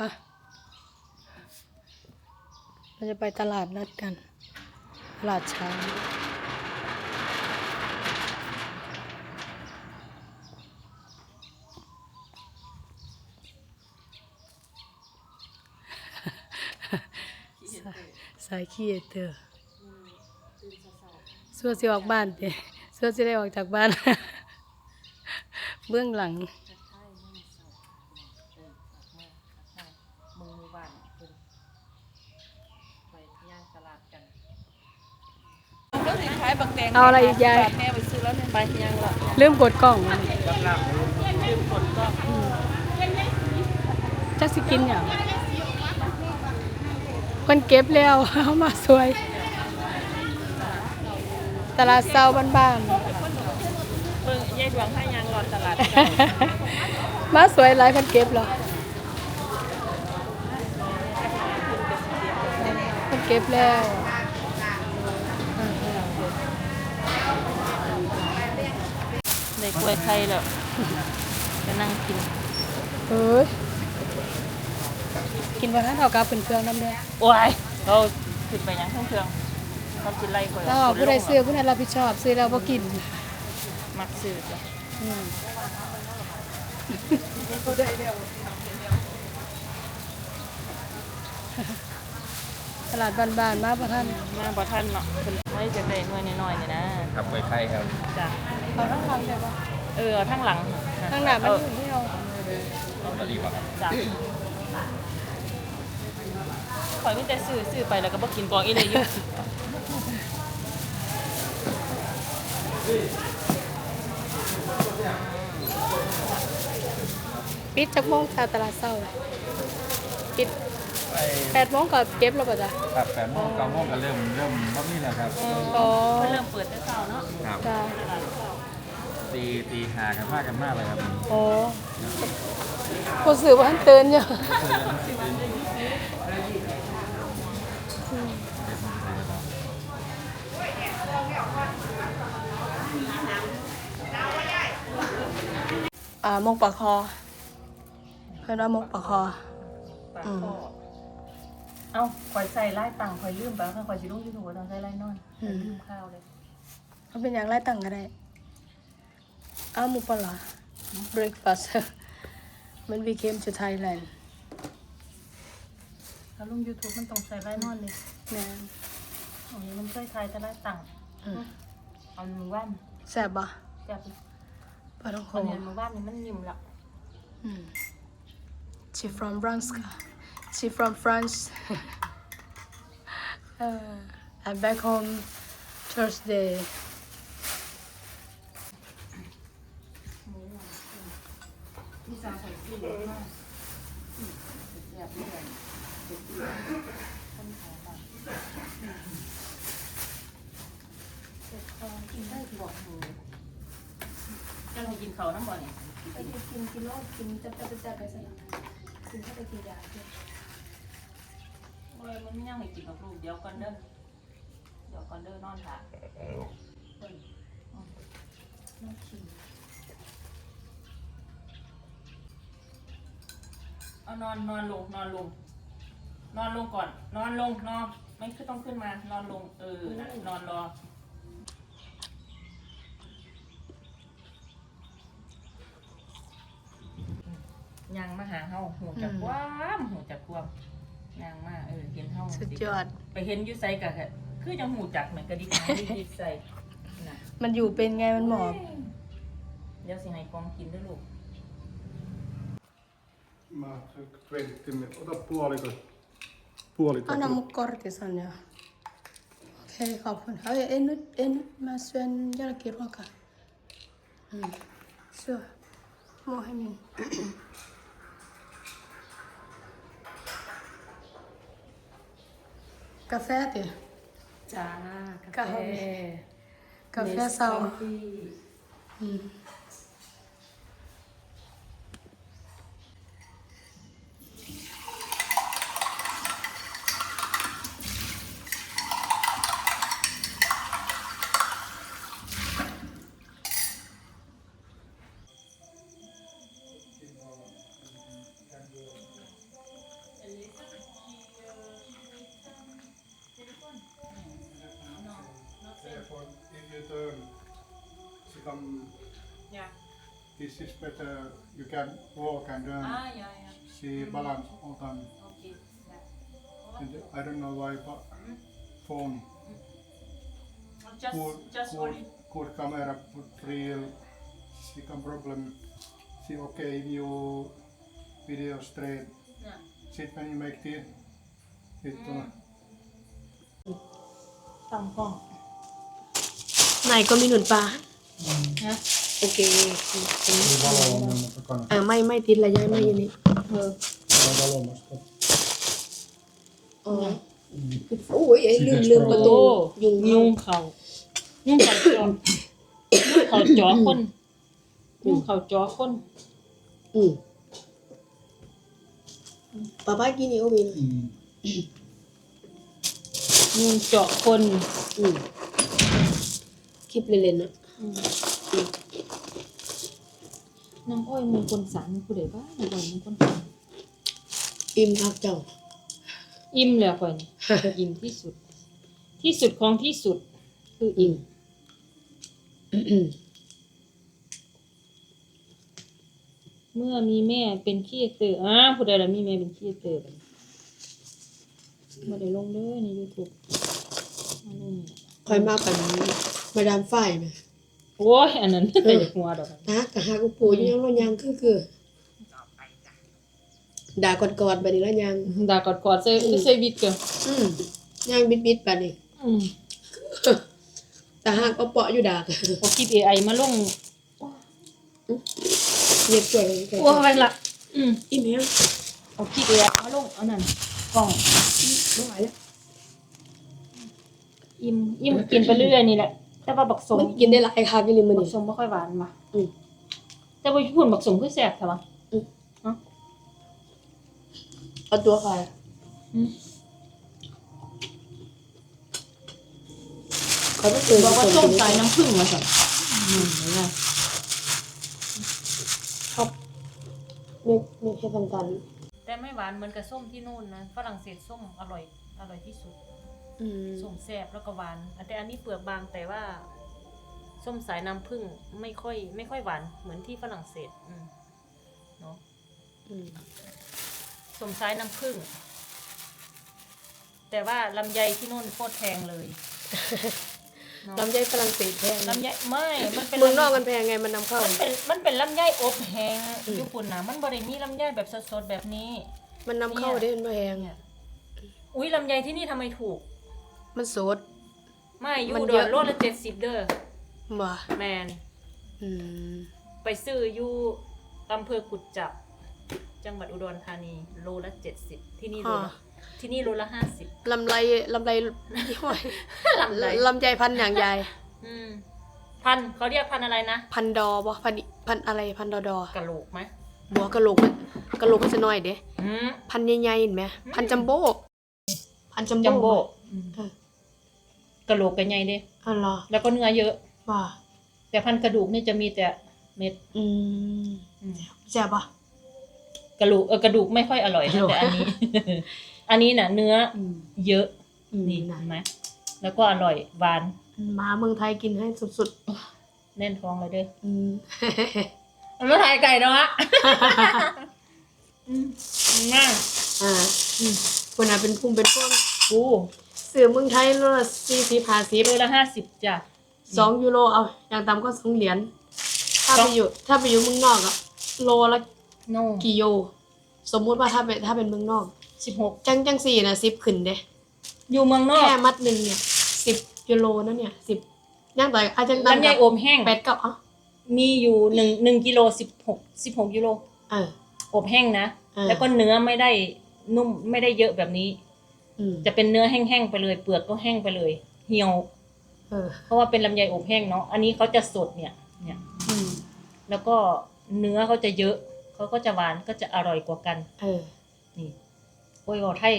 ปะเราจะไปตลาดนัดกัน ตลาดเช้าสายขี้เอเตอร์สัวสิออกบ้านเตะสัวสิได้ออกจากบ้าน เบื้องหลัง มือบ้านเพิ่นไปย่างตลาดกันก็สิขาย บักแตงเอาอะไรอีกยายบทแม่ไปซื้อแล้วเนี่ยไปย่างละลืมกดกล้องมันลืมกดก็จักสิกินอย่างคนเก็บแล้วเอามาสวย ตลาดเซาบ้านเพิ่งยายดวงให้ย่างรอตลาดๆมาสวยหลายคนเก็บแล้วคนเก็บแล้ว ในกล้วยไข่แล้วจะนั่งกิน เอ้ยกินวันนั้นเอากลับเป็นเครื่องน้ำเด้อโอ้ยเราขึ้นไปย่างเครื่องเครื่องทำกินไรก่อนแล้วผู้ใดซื้อผู้นั้นรับผิดชอบซื้อแล้วบ่กิน มักซื้อจ้ะอืมตลาดบ้านๆมาประท่านมาบ่ทันเนาะเพิ่นไว้จะได้หน่วยน้อยๆนี่นะครับไว้ไข่ครับจ้ะ เอาทั้งหลังได้ปะเออเอาทั้งหลังทั้งหน้ามันอยู่ที่เราลอตเตอรี่ป่ะครับจ้ะข่อยมีแต่ซื้อซื้อไปแล้วก็บ่กินกองอีเลยอยู่ปิดจักโมงค่ะตลาดเช้าปิดแปดโมงก็เก็บแล้วป่ะจ๊ะครับแปดโมงเก้าโมงก็เริ่มเริ่มบ่มีแล้วครับอ๋อเริ่มเปิดแต่เช้าเนาะครับจ้ะ ตีตีหากันมากกันมากเลยครับโอ้คนสื่อว่าท่านเตือนอยู่อ่ามงปากคอเพื่อนว่ามงปากคอปากอืมคอเอ้าข่อยใส่ไล่ตังค์ข่อยลืมไปว่าข่อยสิลง YouTube บ่ต้องใส่ไล่นอนข่อยลืมข้าวเลยมันเป็นอย่างไรต่างกันได้ อ้าวมุปลา breakfast when we came to Thailand ถ้าลง YouTube มันต้องใส่ไล่นอนเลยแม่อันนี้มันเคยทายแต่ไล่ตังค์อืมเอามือว่านแซ่บปะจับปลาท้องโกอันนี้มือว่านนี่มันนิ่มละอืม she from France ค่ะ she from France เออ I'm back home Thursday พี่สาวใส่สีมากอยากเรียนต้นขาต่างเจ็บ คอกินได้บอกหนูจะให้กินเขาน้ำบ่อนี่ไปกินกินโลดกินจับจับจับไปสิกินเข้าไปกินยาโอ้ยมันไม่ยังให้กินกับลูกเดี๋ยวก่อนเด้อเดี๋ยวก่อนเด้อนอนค่ะเพิ่นอืมน่ากินเอานอนนอนลงนอนลง นอนลงก่อน นอนลงนอนไม่คือต้องขึ้นมานอนลงเออนะนอนรอางมาหาเฮาหูจักความหูจักความยางมาเออเห็นเฮาสุดยอด ไปเห็นอยู่ไสกะค่ะคือจังหูจักเหมือนกระดิกหางดิกดิกใส่น่ะมันอยู่เป็นไงมันหมอบเดี๋ยวสิให้กองกินเด้วยลูก Maar ik weet het niet. Oh, dat puolito. Puolito. เอาน้ำมุกกอร์ติสันเกิรัวค่ะอืมชัวโมให้มินกาแฟติจ้ากาแฟกาแฟเซาอืม this is better, you can walk and then Ah, yeah, yeah. she balance all time. Okay. Yeah. And I don't know why, but phone, Just, good, just good, only. good camera, good real, she can problem, see okay view, video straight. Yeah. Sit when you make the, it, uh, ตั้งกล้อง ไหนก็มีหนุนปลา นะ โอเค takana. อ่าไม่ไม่ติดระยะไม่อยู่นี่เออ valomasta. อ๋อโอ้ยเอ้ยลืมลืมประตูยุงยุงเขายุงเขาจอยุงเขาจอคนยุงเขาจอคนอืมป้าป้ากินนี่ก็มีนะยุงเจาะคนอืมคลิปเล่นๆนะ น้ำอ้อยมงคลสารผู้ใดบ้างน้ำอ้อยมงคลสารอิ่มครับเจ้า อิ่มแล้วก่อนอิ่มที่สุด ที่สุดของที่สุด คืออิ่มอืมเมื่อมีแม่เป็นขี้เตออ้าผู้ใดล่ะมีแม่เป็นขี้เตอบัดนี้บ่ได้ลงเด้อใน YouTube มาลงนี่คอยมากันมาดามฝ้ายไหม โอ้ยอันนั้นแต่อย่าหัวดอกนะกะหากูปูอยู่ยังรยังคือคือด่ากอดๆไปนี่แล้วยังด่ากอดๆใส่ใส่วิกเด้ออืมยังบิดๆไปนี่อืมแต่หากก็เปาะอยู่ดากเอาคลิป AI มาลงเย็บสวยเลยโอ้ยละอืมอิ่มแฮงเอาคลิป AI มาลงเอานั่นกล้องไม่ไหวแล้วอิ่มอิ่มกินไปเรื่อยๆนี่แหละ แต่ว่าบักสมมันกินได้หลายครั้งอยู่เลยมันบันี่ กสมบ่ค่อยหวานว่ะอืม แต่ว่าพูดบักสมคือแซ่บใช่ปะ เอาตัวใครอืม เขาต้องตื่นบอกว่าส้มสายน้ำผึ้งมาสั่นอืมเห็นไหมชอบไม่ไม่แค่ตันตันแต่ไม่หวานเหมือนกับส้มที่นู่นนะฝรั่งเศสส้มอร่อยอร่อยที่สุด อืมส้มแซ่บแล้วก็หวาน แต่อันนี้เปลือกบางแต่ว่าส้มสายน้ำผึ้งไม่ค่อย ไม่ค่อยหวานเหมือนที่ฝรั่งเศสอืมเนาะอืมส้มสายน้ำผึ้งแต่ว่าลำไยที่นู่นโคตรแพงเลยเนาะลำไยฝรั่งเศสแพงลำไยไม่มันเป็นเมืองนอกลำกันแพงไงมันนำเข้า มันเป็นมันเป็นลำไยอบแห้งอืม ญี่ปุ่นนะมันบริมีลำไยแบบสดๆแบบนี้ มันนำเข้าได้มันแพง เนี่ย อุ้ยลำไยที่นี่ทำไมถูก มันสด ไม่อยูมันดเยออะ นโลละเจ็ดสิบเด้อบ่แมนอืมไปซื้ออยู่อำเภอกุดจับ จังหวัดอุดรธานีโลละเจ็ดสิบที่นี่โลละที่นี่โลละห้าสิบ ลำไรลำไรยี่ห้อลำไรลำไยพันธุ์อย่างใหญ่อืมพันเขาเรียกพันอะไรนะพันดอบ่พันอิพันอะไรพันดอดอกะโหลกไหมบัวกะโหลกมันกะโหลกมันจะน้อยเด้ อืม พันใหญ่ๆเห็นไหม พันจัมโบ้ พันจัมโบ้จัมโบ้เออ กะโหลกกันใหญ่เด้อ๋อเหรอแล้วก็เนื้อเยอะ ว่าแต่พันกระดูกนี่จะมีแต่เม็ดอืมอืมแซ่บปะ กระดูกเออกระดูกไม่ค่อยอร่อยนะแต่อันนี้ อันนี้น่ะ เนื้ออืมเยอะอืมนี่เห็นไหมแล้วก็อร่อยหวานมาเมืองไทยกินให้สุดแน่นท้องเลยเด้อๆ อืม มันไม่ทายไก่เนาะอืมง่ายอ่าอืมคนน่ะเป็นภูมิเป็นพวงกู ซื้อเมืองไทยโลละสี่สิบห้าสิบโลละห้าสิบจ้ะ สองยูโรเอาอย่างต่ำก็สองเหรียญถ้าสไปองอยู่ ถ้าไปอยู่เมืองนอกอะโลละโน่กี่โย สมมุติว่าถ้าเป็นถ้าเป็นเมืองนอกสิบหกจังจังสี่นะสิบขึ้นเด้อยู่เมืองนอกแค่มัดหนึ่งเนี่ยสิบยูโรนั่นเนี่ยสิบย่างต่อยอาจจะลำไยต่ำโอมแห้งแปดเก้าเอะมีอยู่หนึ่งหนึ่งกิโลสิบหกสิบหกกิโลเอออบแห้งนะอ่าแล้วก็เนื้อไม่ได้นุ่มไม่ได้เยอะแบบนี้อืม จะเป็นเนื้อแห้งๆไปเลย เปลือกก็แห้งไปเลย เหี่ยวเออเพราะว่าเป็นลำไยอบแห้งเนาะอันนี้เขาจะสดเนี่ย เนี่ยอืมแล้วก็เนื้อเขาจะเยอะเขาก็จะหวานก็จะอร่อยกว่ากัน เออ นี่โอ้ยบอกไทย